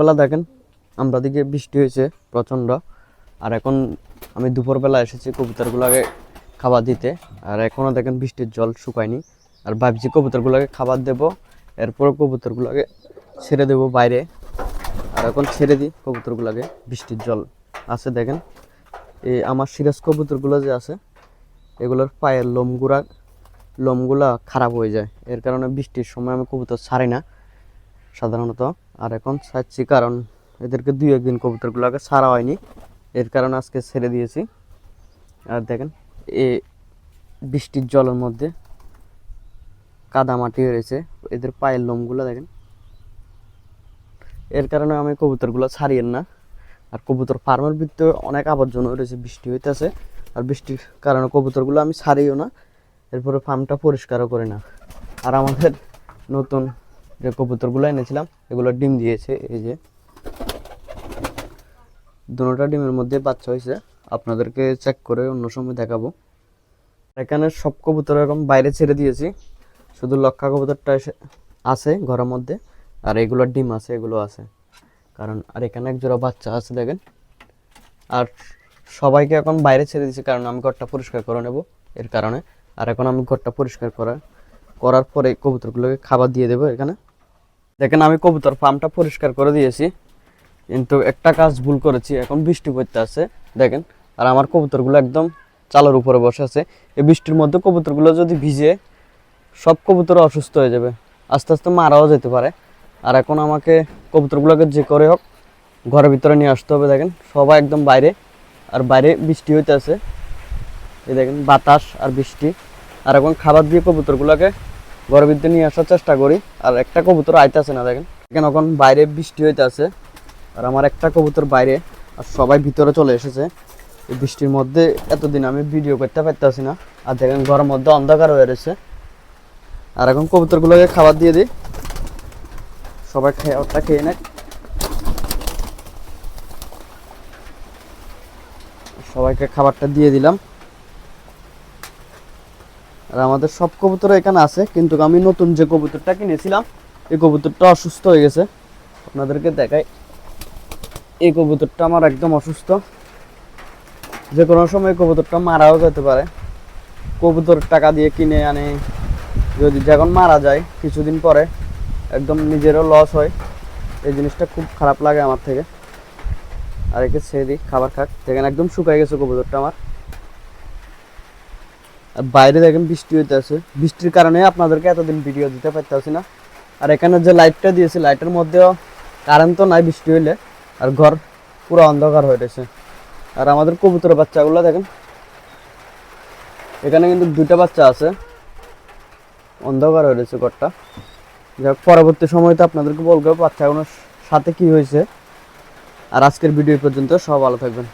বেলা দেখেন, আমরা দিকে বৃষ্টি হয়েছে প্রচণ্ড। আর এখন আমি দুপুরবেলা এসেছি কবুতরগুলোকে খাবার দিতে। আর এখনও দেখেন বৃষ্টির জল শুকায়নি। আর ভাবছি কবুতরগুলোকে খাবার দেবো এরপর কবুতরগুলোকে ছেড়ে দেবো বাইরে। আর এখন ছেড়ে দিই কবুতরগুলোকে, বৃষ্টির জল আছে দেখেন। এই আমার সিরাজ কবুতরগুলো যে আছে, এগুলোর পায়ের লোমগুলা লোমগুলা খারাপ হয়ে যায়। এর কারণে বৃষ্টির সময় আমি কবুতর ছাড়ি না, সাধারণত। আর এখন ছাড়ছি কারণ এদেরকে দুই একদিন কবুতরগুলোকে ছাড়া হয়নি। এর কারণে আজকে ছেড়ে দিয়েছি। আর দেখেন, এ বৃষ্টির জলের মধ্যে কাদা মাটি রয়েছে। এদের পায়ের লোমগুলো দেখেন। এর কারণে আমি কবুতরগুলো ছাড়িয়েন না। আর কবুতর ফার্মের ভিতরে অনেক আবর্জনা রয়েছে, বৃষ্টি হইতেছে। আর বৃষ্টির কারণে কবুতরগুলো আমি ছাড়িও না। এরপরে ফার্মটা পরিষ্কারও করি না। আর আমাদের নতুন যে কবুতরগুলো এনেছিলাম, এগুলো ডিম দিয়েছে, এই যে। দুটোটা ডিমের মধ্যে বাচ্চা হয়েছে। আপনাদেরকে চেক করে অন্য সময় দেখাবো। এখানে সব কবুতর এরকম বাইরে ছেড়ে দিয়েছি। শুধু লক্ষা কবুতরটা এসে আছে ঘরের মধ্যে, আর এগুলোর ডিম আছে, এগুলো আছে। কারণ, আর এখানে এক জোড়া বাচ্চা আছে, দেখেন। আর সবাইকে এখন বাইরে ছেড়ে দিয়েছি, কারণ আমি ঘরটা পরিষ্কার করে নেব এর কারণে। আর এখন আমি ঘরটা পরিষ্কার করা, করার পরে কবুতরগুলোকে খাবার দিয়ে দেবো এখানে। দেখেন আমি কবুতর ফার্মটা পরিষ্কার করে দিয়েছি, কিন্তু একটা কাজ ভুল করেছি, এখন বৃষ্টি পড়তে আছে, দেখেন। আর আমার কবুতরগুলো একদম চালের উপরে বসে আছে। এই বৃষ্টির মধ্যে কবুতরগুলো যদি ভিজে, সব কবুতর অসুস্থ হয়ে যাবে, আস্তে আস্তে মারাও যেতে পারে। আর এখন আমাকে কবুতরগুলোকে যে করে হোক, ঘরের ভিতরে নিয়ে আসতে হবে, দেখেন। সবাই একদম বাইরে, আর বাইরে বৃষ্টি হইতে আছে। এই দেখেন, বাতাস আর বৃষ্টি। আর এখন খাবার দিয়ে কবুতরগুলোকে ঘরের ভিতরে নিয়ে আসার চেষ্টা করি। আর একটা কবুতর আইতেছে না দেখেন। এখন এখন বাইরে বৃষ্টি হইতে আছে। আর আমার একটা কবুতর বাইরে, আর সবাই ভিতরে চলে এসেছে। এই বৃষ্টির মধ্যে এতদিন আমি ভিডিও করতে পারতেছি না। আর দেখেন ঘরের মধ্যে অন্ধকার হয়ে রয়েছে। আর এখন কবুতরগুলোকে খাবার দিয়ে দিই। সবাই খেয়ে ওটা খেয়ে নেয় সবাইকে খাবারটা দিয়ে দিলাম। আর আমাদের সব কবুতর এখানে আছে, কিন্তু আমি নতুন যে কবুতরটা কিনেছিলাম, এই কবুতরটা অসুস্থ হয়ে গেছে। আপনাদেরকে দেখাই। এই কবুতরটা আমার একদম অসুস্থ। যে কোনো সময় কবুতরটা মারাও যেতে পারে। কবুতর টাকা দিয়ে কিনে আনে। যদি যখন মারা যায়, কিছুদিন পরে একদম নিজেরও লস হয়। এই জিনিসটা খুব খারাপ লাগে আমার থেকে। আর একে ছেড়ে দিই খাবার খাক। দেখেন, একদম শুকাই গেছে কবুতরটা আমার। আর বাইরে দেখেন বৃষ্টি হইতে আছে বৃষ্টির কারণে আপনাদেরকে এতদিন ভিডিও দিতে পারতেছি না। আর এখানে যে লাইটটা দিয়েছি লাইটের মধ্যেও কারেন্ট তো নাই বৃষ্টি হইলে, আর ঘর পুরো অন্ধকার হয়ে রয়েছে। আর আমাদের কবুতর বাচ্চাগুলো দেখেন। এখানে কিন্তু দুইটা বাচ্চা আছে। অন্ধকার হয়ে রয়েছে ঘরটা। যাক, পরবর্তী সময় তো আপনাদেরকে বলব বাচ্চাগুলোর সাথে কি হয়েছে। আর আজকের ভিডিও পর্যন্ত সব ভালো থাকবেন।